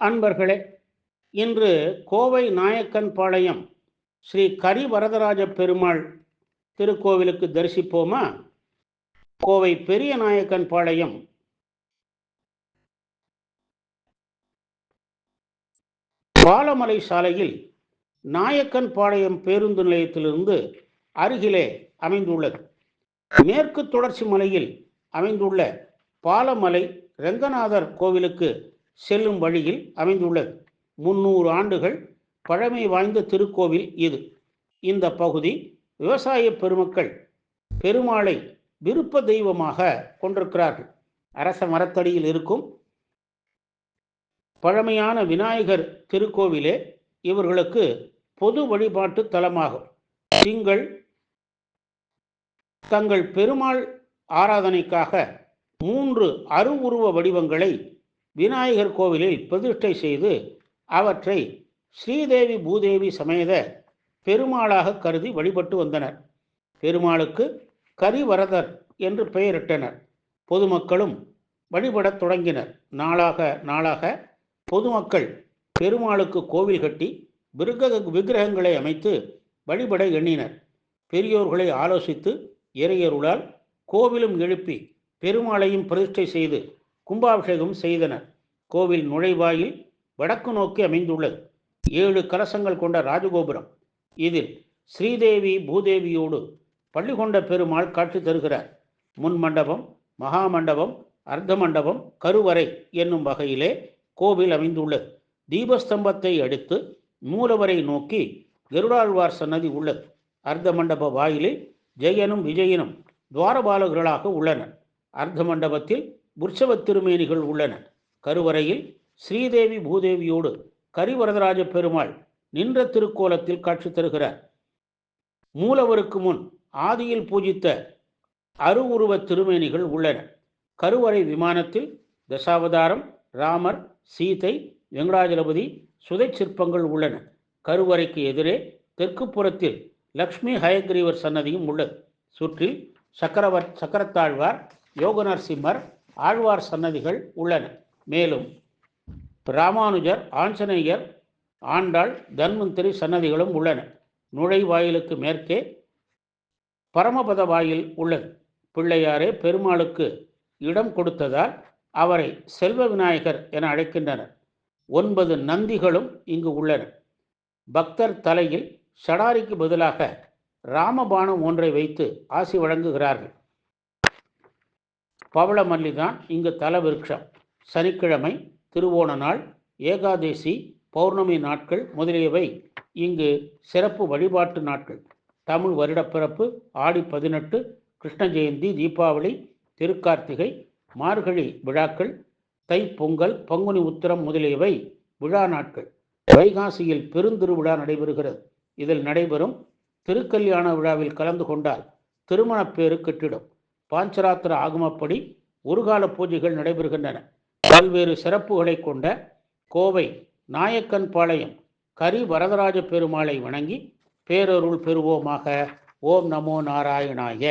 அன்பர்களே இன்று கோவை நாயக்கன் பாளையம் ஸ்ரீ கரி வரதராஜ பெருமாள் திருக்கோவிலுக்கு தரிசிப்போமா? கோவை பெரிய நாயக்கன் பாளையம். பாலமலை சாலையில் நாயக்கன் பாளையம் பேருந்து நிலையத்திலிருந்து அருகிலே அமைந்துள்ளது. மேற்கு தொடர்ச்சி மலையில் அமைந்துள்ள பாலமலை ரெங்கநாதர் கோவிலுக்கு செல்லும் வழியில் அமைந்துள்ளது. முன்னூறு ஆண்டுகள் பழமை வாய்ந்த திருக்கோவில் இது. இந்த பகுதி விவசாய பெருமக்கள் பெருமாளை விருப்ப தெய்வமாக கொண்டிருக்கிறார்கள். அரச மரத்தடியில் இருக்கும் பழமையான விநாயகர் திருக்கோவிலே இவர்களுக்கு பொது வழிபாட்டு தலமாகும். திங்கள் தங்கள் பெருமாள் ஆராதனைக்காக மூன்று அருவுருவ வடிவங்களை விநாயகர் கோவிலில் பிரதிஷ்டை செய்து அவற்றை ஸ்ரீதேவி பூதேவி சமேத பெருமாளாக கருதி வழிபட்டு வந்தனர். பெருமாளுக்கு கரிவரதர் என்று பெயரிட்டனர். பொதுமக்களும் வழிபடத் தொடங்கினர். நாளாக நாளாக பொதுமக்கள் பெருமாளுக்கு கோவில் கட்டி விருக விக்கிரகங்களை அமைத்து வழிபட எண்ணினர். பெரியோர்களை ஆலோசித்து இறையருளால் கோவிலும் எழுப்பி பெருமாளையும் பிரதிஷ்டை செய்து கும்பாபிஷேகம் செய்தனர். கோவில் நுழைவாயில் வடக்கு நோக்கி அமைந்துள்ளது. ஏழு கலசங்கள் கொண்ட ராஜகோபுரம். இதில் ஸ்ரீதேவி பூதேவியோடு பள்ளி கொண்ட பெருமாள் காட்சி தருகிறார். முன் மண்டபம் மகா மண்டபம் அர்த்த மண்டபம் கருவறை என்னும் வகையிலே கோவில் அமைந்துள்ளது. தீபஸ்தம்பத்தை அடுத்து மூலவரை நோக்கி கருடாழ்வார் சன்னதி உள்ளது. அர்த்த மண்டப வாயிலில் ஜெயனும் விஜயனும் துவாரபாலகர்களாக உள்ளனர். அர்த்த மண்டபத்தில் உற்சவ திருமேனிகள் உள்ளன கருவறையில் ஸ்ரீதேவி பூதேவியோடு கரிவரதராஜ பெருமாள் நின்ற திருக்கோலத்தில் காட்சி தருகிறார். மூலவருக்கு முன் ஆதியில் பூஜித்த அருவுருவ திருமேனிகள் உள்ளன கருவறை விமானத்தில் தசாவதாரம் ராமர் சீதை வெங்கடாஜலபதி சுதை சிற்பங்கள் உள்ளன. கருவறைக்கு எதிரே தெற்கு புறத்தில் லக்ஷ்மி ஹயக்ரீவர் சன்னதியும் உள்ளது. சுற்றில் சக்கரவர் சக்கரத்தாழ்வார் யோகநரசிம்மர் ஆழ்வார் சன்னதிகள் உள்ளன. மேலும் ராமானுஜர் ஆஞ்சநேயர் ஆண்டாள் தன்வந்திரி சன்னதிகளும் உள்ளன. நுழைவாயிலுக்கு மேற்கே பரமபத வாயில் உள்ளது. பிள்ளையாரே பெருமாளுக்கு இடம் கொடுத்ததால் அவரை செல்வ விநாயகர் என அழைக்கின்றனர். ஒன்பது நந்திகளும் இங்கு உள்ளன. பக்தர் தலையில் ஷடாரிக்கு பதிலாக ராமபானம் ஒன்றை வைத்து ஆசி வழங்குகிறார்கள். பவளமல்லி தான் இங்கு தல விருட்சம் சனிக்கிழமை திருவோண நாள் ஏகாதேசி பௌர்ணமி நாட்கள் முதலியவை இங்கு சிறப்பு வழிபாட்டு நாட்கள். தமிழ் வருடப்பிறப்பு ஆடி பதினெட்டு கிருஷ்ண ஜெயந்தி தீபாவளி திருக்கார்த்திகை மார்கழி விழாக்கள் தை பொங்கல் பங்குனி உத்திரம் முதலியவை விழா நாட்கள். வைகாசியில் பெருந்திருவிழா நடைபெறுகிறது. இதில் நடைபெறும் திருக்கல்யாண விழாவில் கலந்து கொண்டால் திருமணப்பேறு கட்டிடம். பாஞ்சராத்திர ஆகமப்படி ஒருகால பூஜைகள் நடைபெறுகின்றன. பல்வேறு சிறப்புகளை கொண்ட கோவை நாயக்கன் பாளையம் கரி வரதராஜ பெருமாளை வணங்கி பேரருள் பெறுவோமாக. ஓம் நமோ நாராயணாய.